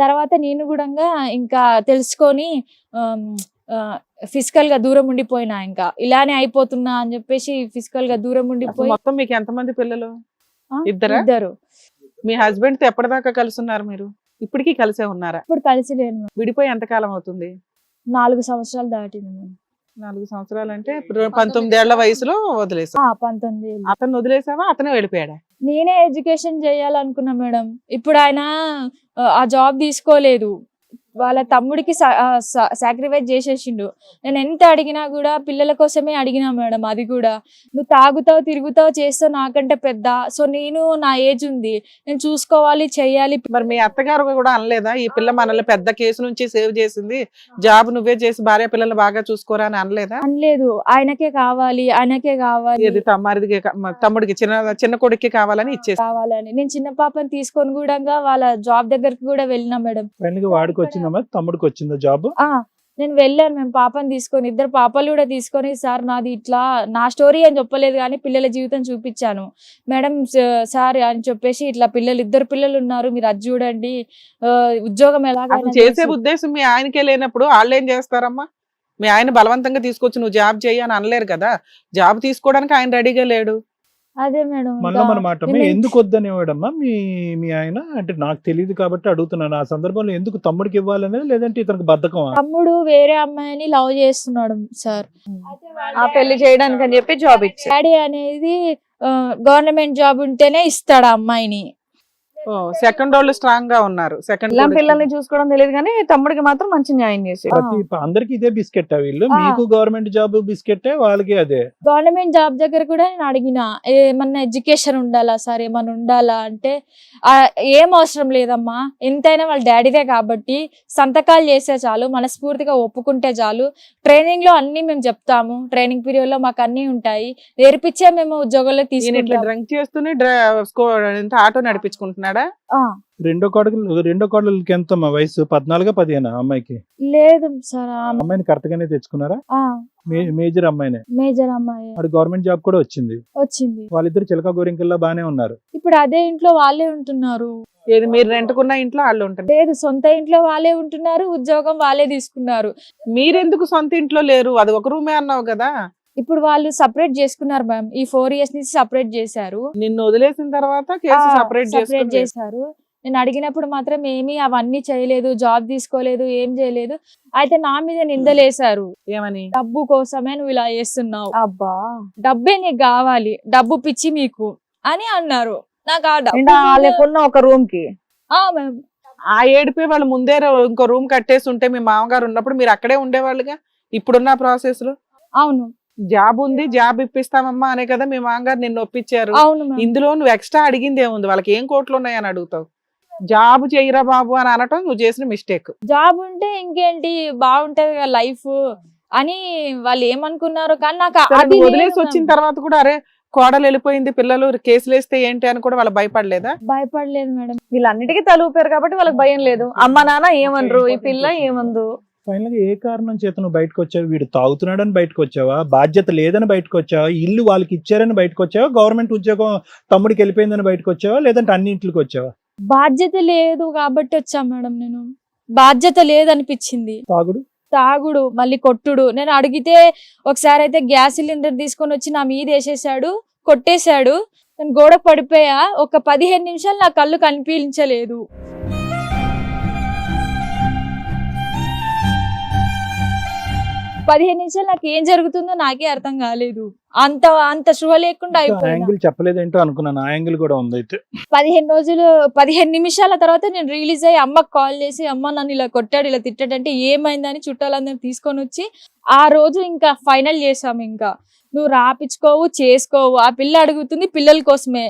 తర్వాత నేను కూడా ఇంకా తెలుసుకొని ఫిజికల్గా దూరం ఉండిపోయినా ఇంకా. ఇలానే అయిపోతున్నా అని చెప్పేసి ఫిజికల్గా దూరం ఉండిపోయి మొత్తం మీకు ఎంతమంది పిల్లలు? ఇద్దరా? ఇద్దరు. మీ హస్బెండ్తో ఎప్పటిదాకా కలిసి ఉన్నారు మీరు? ఇప్పటికీ కలిసే ఉన్నారా? ఇప్పుడు కలిసి లేను. విడిపోయి ఎంతకాలం అవుతుంది? నాలుగు సంవత్సరాలు దాటింది నాలుగు సంవత్సరాలు అంటే పంతొమ్మిది ఏళ్ళ వయసులో వదిలేసా ఆ, పంతొమ్మిది. అతను వదిలేసావా? అతనే వెళ్ళిపోయాడా? నేనే ఎడ్యుకేషన్ చేయాలనుకున్నా మేడం. ఇప్పుడు ఆయన ఆ, ఆ జాబ్ తీసుకోలేదు. వాళ్ళ తమ్ముడికి సాక్రిఫైస్ చేసేసిండు. నేను ఎంత అడిగినా కూడా పిల్లల కోసమే అడిగినా మేడం అది కూడా. నువ్వు తాగుతావు తిరుగుతావు చేస్తావు నాకంటే పెద్ద. సో నేను నా ఏజ్ ఉంది. నేను చూసుకోవాలి చెయ్యాలి మరి మీ అత్తగారు కూడా అనలేదా? ఈ పిల్ల మనల్ని పెద్ద కేసు నుంచి సేవ్ చేసింది. జాబ్ నువ్వే చేసి భార్య పిల్లలు బాగా చూసుకోరా అని అనలేదా? అనలేదు. ఆయనకే కావాలి ఆయనకే కావాలి. తమ్మారిదికి తమ్ముడికి చిన్న చిన్న కొడుక్కి కావాలని ఇచ్చేసి. కావాలని. నేను చిన్న పాపని తీసుకొని కూడా వాళ్ళ జాబ్ దగ్గరికి కూడా వెళ్ళినా మేడం. గా తమ్ముడికి వచ్చిందా జాబ్. ఆ నేను వెళ్ళాను. మేము పాపని తీసుకొని ఇద్దరు పాపలు కూడా తీసుకొని సార్ నాది ఇట్లా నా స్టోరీ అని చెప్పలేదు కానీ పిల్లల జీవితం చూపించాను. మేడం సార్ అని చెప్పేసి ఇట్లా పిల్లలు ఇద్దరు పిల్లలు ఉన్నారు మీరు అది చూడండి. ఉద్యోగం చేసే చేసి- ఉద్దేశం మీ ఆయనకే లేనప్పుడు వాళ్ళు ఏం చేస్తారమ్మా? మీ ఆయన బలవంతంగా తీసుకొచ్చి నువ్వు జాబ్ చేయి అని అనలేరు కదా? జాబ్ తీసుకోవడానికి ఆయన రెడీగా లేడు. అదే మేడం మళ్ళీ మన మాట. ఎందుకు వద్దనేవాడమ్మా? మీ మీ ఆయన అంటే నాకు తెలియదు కాబట్టి అడుగుతున్నాను. ఆ సందర్భంలో ఎందుకు తమ్ముడికి ఇవ్వాలనేది లేదంటే ఇతనికి బద్ధకం తమ్ముడు వేరే అమ్మాయిని లవ్ చేస్తున్నాడు సార్. ఆ పెళ్ళి చేయడానికి అని చెప్పి జాబ్ ఇచ్చారు. డాడీ అనేది గవర్నమెంట్ జాబ్ ఉంటేనే ఇస్తాడు ఆ అమ్మాయిని. సెకండ్ వాళ్ళు స్ట్రాంగ్గా ఉన్నారు. సెకండ్ పిల్లం పిల్లల్ని చూసుకోవడం తెలియదు కానీ తమ్ముడికి మాత్రం మంచి న్యాయం ప్రతి అందరికి ఇదే బిస్కెట్ వీళ్ళు. మీకు గవర్నమెంట్ జాబ్ బిస్కెటే వాళ్ళకి అదే? గవర్నమెంట్ జాబ్ దగ్గర కూడా నేను అడిగిన ఏమన్నా ఎడ్యుకేషన్ ఉండాలా సార్? ఏమన్నా ఉండాలా? అంటే "ఆ, ఏం అవసరం లేదమ్మా. ఎంతైనా వాళ్ళ డాడీదే కాబట్టి సంతకాలు చేస్తే చాలు మనస్ఫూర్తిగా ఒప్పుకుంటే చాలు. ట్రైనింగ్లో అన్ని మేము చెప్తాము. ట్రైనింగ్ పీరియడ్లో మాకు అన్ని ఉంటాయి. నేర్పించే మేము ఉద్యోగంలో తీసుకుంటాం డ్రంక్ చేస్తూనే ఆటో నడిపించుకుంటున్నాడా? ఆ, రెండో కోడలు రెండో కోడలకి ఎంత అమ్మా వయసు పద్నాలుగు పదిహేను అమ్మాయికి? లేదు సార్ అమ్మాయిని కరెక్ట్ గానే తెచ్చుకున్నారా? మేజర్ అమ్మాయినే? మేజర్ అమ్మాయి. వాడు గవర్నమెంట్ జాబ్ కూడా వచ్చింది. వచ్చింది. వాళ్ళిద్దరు చిలక గోరింకల్లా బానే ఉన్నారు. ఇప్పుడు అదే ఇంట్లో వాళ్ళే ఉంటున్నారు. ఏది మీరు రెంట్కున్న ఇంట్లో వాళ్ళు ఉంటారు లేదు సొంత ఇంట్లో వాళ్ళే ఉంటున్నారు ఉద్యోగం వాళ్ళే తీసుకున్నారు. మీరెందుకు సొంత ఇంట్లో లేరు? అది ఒక రూమే అన్నావు కదా. ఇప్పుడు వాళ్ళు సపరేట్ చేసుకున్నారు మ్యామ్ ఈ ఫోర్ ఇయర్స్ నుంచి సపరేట్ చేశారు. నిన్ను వదిలేసిన తర్వాత కేసు సపరేట్ చేశారు. నేను అడిగినప్పుడు మాత్రం ఏమీ అవన్నీ చేయలేదు జాబ్ తీసుకోలేదు ఏం చేయలేదు. అయితే నా మీద నిందలేశారు. ఏమని? డబ్బు కోసమే నువ్వు ఇలా చేస్తున్నావు. అబ్బా. డబ్బే నీకు కావాలి. డబ్బు పిచ్చి మీకు అని అన్నారు. నాకు ఆ డబ్బు ఒక రూమ్కి? ఆ మ్యామ్ ఆ ఏడిపోయి వాళ్ళు ముందే ఇంకో రూమ్ కట్టేసి ఉంటే మీ మామగారు ఉన్నప్పుడు మీరు అక్కడే ఉండేవాళ్ళుగా? ఇప్పుడున్న ప్రాసెస్లో? అవును. జాబ్ ఉంది జాబ్ ఇప్పిస్తామమ్మా అనే కదా మీ మామగారు నిన్ను ఒప్పించారు. ఇందులో నువ్వు ఎక్స్ట్రా అడిగింది ఏముంది? వాళ్ళకి ఏం కోట్లు ఉన్నాయని అడుగుతావు? జాబ్ చేయరా బాబు అని అనటం నువ్వు చేసిన మిస్టేక్ జాబ్ ఉంటే ఇంకేంటి? బాగుంటది కదా లైఫ్ అని వాళ్ళు ఏమనుకున్నారు కానీ నాకు అది వదిలేసి వచ్చిన. తర్వాత కూడా అరే కోడలు వెళ్ళిపోయింది పిల్లలు కేసులు వేస్తే ఏంటి అని కూడా వాళ్ళు భయపడలేదా? భయపడలేదు మేడం. వీళ్ళన్నిటికీ తలూపారు కాబట్టి వాళ్ళకి భయం లేదు. అమ్మ నాన్న ఏమనరు ఈ పిల్ల ఏమందు? ఫైనల్గా ఏ కారణం చేత నువ్వు బయటకు వచ్చావు వీడు తాగుతున్నాడని బయటకు వచ్చావా బాధ్యత లేదని బయటకు వచ్చావా ఇల్లు వాళ్ళకి ఇచ్చారని బయటకు వచ్చావా గవర్నమెంట్ ఉద్యోగం తమ్ముడికి వెళ్ళిపోయిందని బయటకు వచ్చావా లేదంటే అన్ని ఇంట్లోకి వచ్చావా? బాధ్యత లేదు కాబట్టి వచ్చా మేడం నేను. బాధ్యత లేదనిపించింది. తాగుడు? తాగుడు మళ్ళీ కొట్టుడు. నేను అడిగితే ఒకసారి అయితే గ్యాస్ సిలిండర్ తీసుకొని వచ్చి నా మీద వేసేసాడు కొట్టేశాడు. నేను గోడ పడిపోయా. ఒక పదిహేను నిమిషాలు నా కళ్ళు కనిపించలేదు. పదిహేను నిమిషాలు నాకు ఏం జరుగుతుందో నాకే అర్థం కాలేదు. అంత అంత శుభ లేకుండా అయిపోయింది? యాంగిల్ చెప్పలేదేంటో అనుకున్నాను. ఆ యాంగిల్ కూడా ఉంది అయితే. పదిహేను రోజులు పదిహేను నిమిషాల తర్వాత నేను రిలీజ్ అయ్యి అమ్మకి కాల్ చేసి అమ్మ నన్ను ఇలా కొట్టాడు ఇలా తిట్టాడు అంటే ఏమైందని చుట్టాలందరిని తీసుకొని వచ్చి ఆ రోజు ఇంకా ఫైనల్ చేసాం ఇంకా. నువ్వు రాపించుకోవు చేసుకోవు. ఆ పిల్ల అడుగుతుంది పిల్లల కోసమే.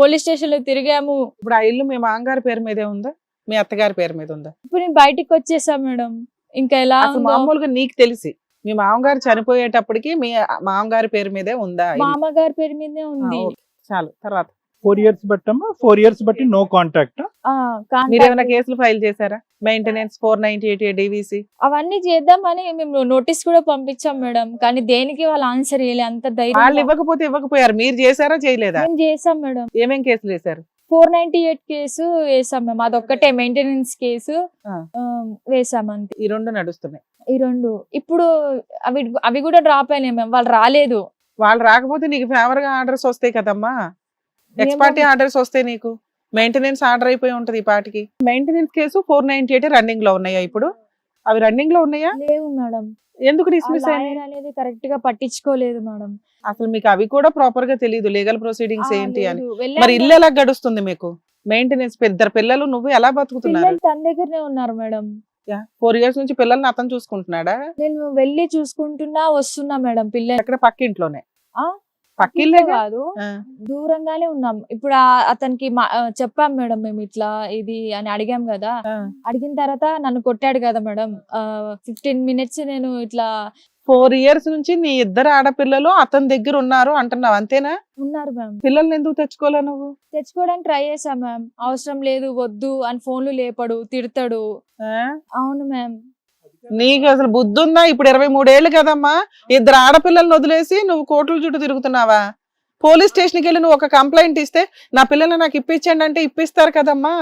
పోలీస్ స్టేషన్లో తిరిగాము. ఇప్పుడు ఆ ఇల్లు మీ మామగారి పేరు మీదే ఉందా? మీ అత్తగారి పేరు మీద ఉందా? ఇప్పుడు నేను బయటికి వచ్చేసా మేడం. ఇంకా ఎలా. మామూలుగా నీకు తెలిసి. మీ మామగారు చనిపోయేటప్పటికి మీ మామగారి పేరు మీదే ఉందా? మామగారి పేరు మీదే ఉంది. చాలు తర్వాత. ఫోర్ ఇయర్స్ బట్టమ్మా? ఫోర్ ఇయర్స్ బట్టి నో కాంటాక్ట్ మీరు ఏమైనా కేసులు ఫైల్ చేశారా? Maintenance four ninety eight DVC అవన్నీ చేద్దామని మేము నోటీస్ కూడా పంపించాం మేడం. కానీ దేనికి వాళ్ళు ఆన్సర్ ఇవ్వలే అంత వాళ్ళు ధైర్యం ఇవ్వకపోతే ఇవ్వకపోయారు. మీరు చేశారా? చేయలేదా? మేము చేసాం మేడం. ఏమేం కేసులు వేశారు ఫోర్ నైన్టీ ఎయిట్ కేసు వేసాం మేము. అదొక్కటే మెయింటెనెన్స్ కేసు. వేసాం అంతే. ఈ రెండు నడుస్తున్నాయి. ఈ రెండు. ఇప్పుడు అవి అవి కూడా డ్రాప్ అయినాయి మేము. వాళ్ళు రాలేదు. వాళ్ళు రాకపోతే నీకు ఫేవర్గా ఆర్డర్స్ వస్తాయి కదమ్మా. ఎక్స్పార్టీ ఆర్డర్స్ వస్తాయి నీకు. మెయింటెనెన్స్ ఆర్డర్ అయిపోయి ఉంటది ఈ పాటికి. Maintenance case four ninety eight రన్నింగ్లో ఉన్నాయా ఇప్పుడు? అవి రన్నింగ్లో ఉన్నాయా? లేవు మేడం. ఎందుకు డిస్మిస్ అనేది కరెక్ట్గా పట్టించుకోలేదు మేడం. అసలు మీకు అవి కూడా ప్రాపర్గా తెలియదు లీగల్ ప్రొసీడింగ్స్ ఏంటి అని. మరి ఇల్లు. ఎలా గడుస్తుంది మీకు? మెయింటెనెన్స్ ఇద్దరు పిల్లలు నువ్వు ఎలా బతుకుతున్నారు? తన దగ్గరనే ఉన్నారు మేడం. ఫోర్ ఇయర్స్ నుంచి పిల్లల్ని అతను చూసుకుంటున్నాడా? నేను వెళ్ళి చూసుకుంటున్నా వస్తున్నా మేడం పిల్లలు. ఎక్కడ? పక్కింట్లోనే? పక్కిల్లే కాదు? దూరంగానే ఉన్నాం. ఇప్పుడు అతనికి చెప్పాం మేడం మేము ఇట్లా ఇది అని అడిగాం కదా. అడిగిన తర్వాత నన్ను కొట్టాడు కదా మేడం. ఫిఫ్టీన్ మినిట్స్ నేను ఇట్లా ఫోర్ ఇయర్స్ నుంచి నీ ఇద్దరు ఆడపిల్లలు అతని దగ్గర ఉన్నారు అంటున్నావు అంతేనా? ఉన్నారు మ్యామ్. పిల్లల్ని ఎందుకు తెచ్చుకోలే నువ్వు? తెచ్చుకోవడానికి ట్రై చేశా మ్యామ్. అవసరం లేదు వద్దు అని ఫోన్లు లేపడు తిడతాడు? అవును మ్యామ్. నీకు అసలు బుద్ధి ఉందా ఇప్పుడు ఇరవై మూడేళ్ళు కదమ్మా. ఇద్దరు ఆడపిల్లల్ని వదిలేసి నువ్వు కోట్ల చుట్టూ తిరుగుతున్నావా? పోలీస్ స్టేషన్కి వెళ్ళి నువ్వు ఒక కంప్లైంట్ ఇస్తే నా పిల్లల్ని నాకు ఇప్పించండి అంటే ఇప్పిస్తారు కదమ్మా.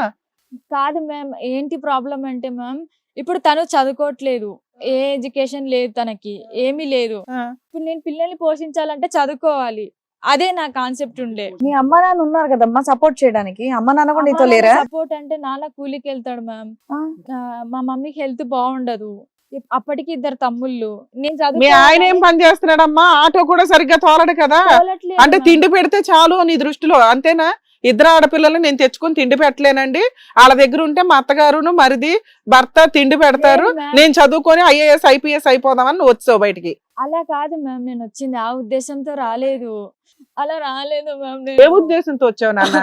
కాదు మ్యామ్ ఏంటి ప్రాబ్లం అంటే మ్యామ్ ఇప్పుడు తను చదువుకోవట్లేదు. ఏ ఎడ్యుకేషన్ లేదు తనకి ఏమీ లేదు. ఇప్పుడు నేను పిల్లల్ని పోషించాలంటే చదువుకోవాలి. అదే నా కాన్సెప్ట్ ఉండే. మీ అమ్మ నాన్న ఉన్నారు కదమ్మా సపోర్ట్ చేయడానికి. అమ్మ నాన్న కూడా నీతో లేరా? సపోర్ట్ అంటే నాన్న కూలికి వెళ్తాడు మ్యామ్. ఆ. మా మమ్మీకి హెల్త్ బాగుండదు. అప్పటికి ఇద్దరు తమ్ముళ్ళు. నేను మీ ఆయన ఏం పని చేస్తున్నాడమ్మా? ఆటో కూడా సరిగ్గా తోలడు కదా? అంటే. తిండి పెడితే చాలు నీ దృష్టిలో. అంతేనా? ఇద్దరు ఆడపిల్లలు నేను తెచ్చుకొని తిండి పెట్టలేనండి. వాళ్ళ దగ్గర ఉంటే మా అత్తగారును మరిది భర్త తిండి పెడతారు. లేదు. నేను చదువుకొని ఐఏఎస్ ఐపీఎస్ అయిపోదామని నువ్వు వచ్చావు బయటికి. అలా కాదు మ్యామ్ నేను వచ్చింది. ఆ ఉద్దేశంతో రాలేదు. అలా రాలేదు మ్యామ్ ఏ నేను. ఉద్దేశంతో వచ్చావు నాన్న?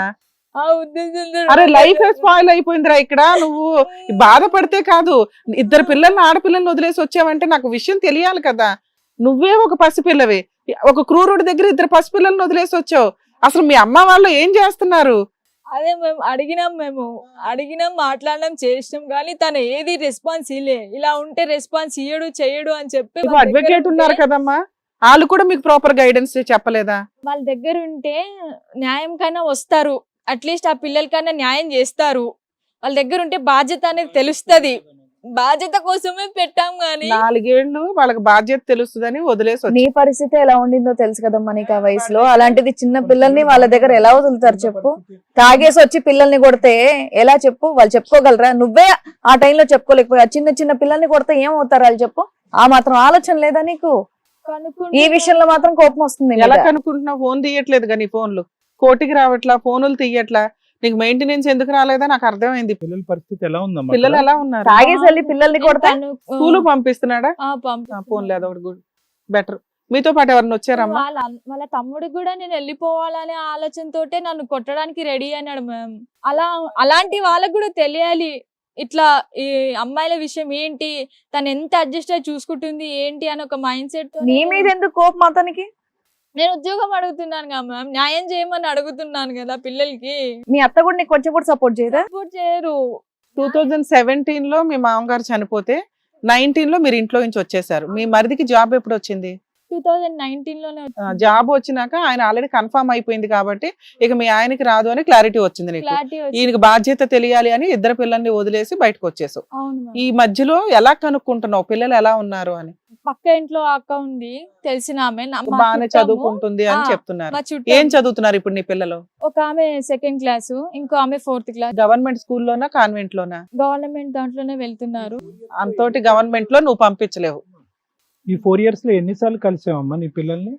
అరే. లైఫ్ స్పాయిల్ అయిపోయిందిరా ఇక్కడ. నువ్వు బాధపడితే కాదు. ఇద్దరు పిల్లల్ని ఆడపిల్లల్ని వదిలేసి వచ్చావంటే నాకు విషయం తెలియాలి కదా. నువ్వే ఒక పసిపిల్లవి. ఒక క్రూరుడి దగ్గర ఇద్దరు పసిపిల్లల్ని వదిలేసి వచ్చావు. అసలు మీ అమ్మ వాళ్ళు ఏం చేస్తున్నారు? అదే మేము అడిగినాం మేము. అడిగినాం మాట్లాడినాం చేసినాం. కానీ తను ఏది రెస్పాన్స్ ఇలే. ఇలా ఉంటే రెస్పాన్స్ ఇయ్యడు చెయ్యడు అని చెప్పి అడ్వకేట్ ఉన్నారు కదమ్మా. వాళ్ళు కూడా మీకు ప్రాపర్ గైడెన్స్ చెప్పలేదా? వాళ్ళ దగ్గర ఉంటే న్యాయం కన్నా వస్తారు. అట్లీస్ట్ ఆ పిల్లలకన్నా న్యాయం చేస్తారు. వాళ్ళ దగ్గర ఉంటే బాధ్యత అనేది తెలుస్తది. బాధ్యత కోసమే పెట్టాం గానీ. నాలుగేళ్ళు వాళ్ళకి బాధ్యత తెలుస్తుందని వదిలేసి నీ పరిస్థితి ఎలా ఉండిందో తెలుసు కదమ్మా నీకు ఆ వయసులో? అలాంటిది చిన్న పిల్లల్ని వాళ్ళ దగ్గర ఎలా వదులుతారు చెప్పు? తాగేసి వచ్చి పిల్లల్ని కొడితే ఎలా చెప్పు? వాళ్ళు చెప్పుకోగలరా? నువ్వే ఆ టైంలో చెప్పుకోలేకపోయా చిన్న చిన్న పిల్లల్ని కొడితే ఏమవుతారు వాళ్ళు చెప్పు? ఆ మాత్రం ఆలోచన లేదా నీకు? ఈ విషయంలో మాత్రం కోపం వస్తుంది ఎలా మీద. కనుక్కుంటున్నావు? ఫోన్ తీయట్లేదు కానీ ఫోన్లు. కోటికి రావట్లా ఫోనులు తీయట్లా నీకు మెయింటెనెన్స్ ఎందుకు రాలేదా నాకు అర్థమైంది. పిల్లల పరిస్థితి ఎలా ఉందమ్మా పిల్లలు? ఎలా ఉన్నారు? తాగేసి వెళ్ళి పిల్లల్ని కొడితే? స్కూల్ పంపిస్తున్నాడా. ఫోన్ లేదు గుడ్ బెటర్. మీతో పాటు ఎవరిని వచ్చారమ్మా వాళ్ళ వాళ్ళ తమ్ముడికి కూడా నేను వెళ్ళిపోవాలనే ఆలోచనతోటే నన్ను కొట్టడానికి రెడీ అన్నాడు మ్యామ్. అలా అలాంటి వాళ్ళకి కూడా తెలియాలి. ఇట్లా ఈ అమ్మాయిల విషయం ఏంటి? తను ఎంత అడ్జస్ట్ అయ్యి చూసుకుంటుంది ఏంటి అని ఒక మైండ్ సెట్ నీ మీద ఎందుకు కోపం అతనికి? నేను ఉద్యోగం అడుగుతున్నాను కదా మ్యామ్. న్యాయం చేయమని అడుగుతున్నాను కదా పిల్లలకి. మీ అత్త కూడా నీకు కొంచెం కూడా సపోర్ట్ చేయదా సపోర్ట్ చేయరు. టూ థౌజండ్ సెవెంటీన్లో మీ మామగారు చనిపోతే నైన్టీన్లో మీరు ఇంట్లో నుంచి వచ్చేసారు. మీ మరిదికి జాబ్ ఎప్పుడు వచ్చింది? టూ థౌజండ్ నైన్టీన్లోనే జాబ్ వచ్చినాక ఆయన ఆల్రెడీ కన్ఫర్మ్ అయిపోయింది కాబట్టి ఇక మీ ఆయనకి రాదు అని క్లారిటీ వచ్చింది నీకు. ఈయనకి బాధ్యత తెలియాలి అని ఇద్దరు పిల్లల్ని వదిలేసి బయటకు వచ్చేసావు. ఈ మధ్యలో ఎలా కనుక్కుంటున్నావు? పిల్లలు ఎలా ఉన్నారు అని? పక్క ఇంట్లో అక్క ఉంది తెలిసిన ఆమె. బాగానే చదువుకుంటుంది అని చెప్తున్నారు. ఏం చదువుతున్నారు ఇప్పుడు నీ పిల్లలు? ఒక ఆమె సెకండ్ క్లాస్ ఇంకో ఆమె ఫోర్త్ క్లాస్ గవర్నమెంట్ స్కూల్లోనా కాన్వెంట్ లోనా? గవర్నమెంట్ దాంట్లోనే వెళ్తున్నారు. అంతోటి గవర్నమెంట్లో నువ్వు పంపించలేవు. ఈ ఫోర్ ఇయర్స్లో ఎన్నిసార్లు కలిసావమ్మా నీ పిల్లల్ని?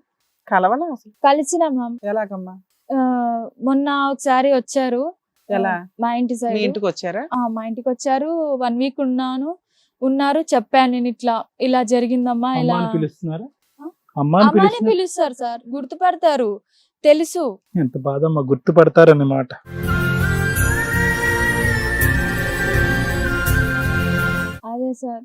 కలవలా అసలు. కలిసిన మ్యామ్ ఎలాగమ్మా? మొన్న ఒకసారి వచ్చారు. ఎలా? మా ఇంటి మీ సైడ్. ఇంటికి వచ్చారా? మా ఇంటికి వచ్చారు. వన్ వీక్ ఉన్నాను. ఉన్నారు. చెప్పాను నేను ఇట్లా ఇలా జరిగిందమ్మా అమ్మ ఇలా. అని పిలుస్తున్నారా? ఆ? అమ్మ అని అమ్మాని పిలుస్తున్నారు పిలుస్తారు సార్. గుర్తుపడతారు. తెలుసు. ఎంత బాధ అమ్మా గుర్తుపడతారన్నమాట అదే సార్.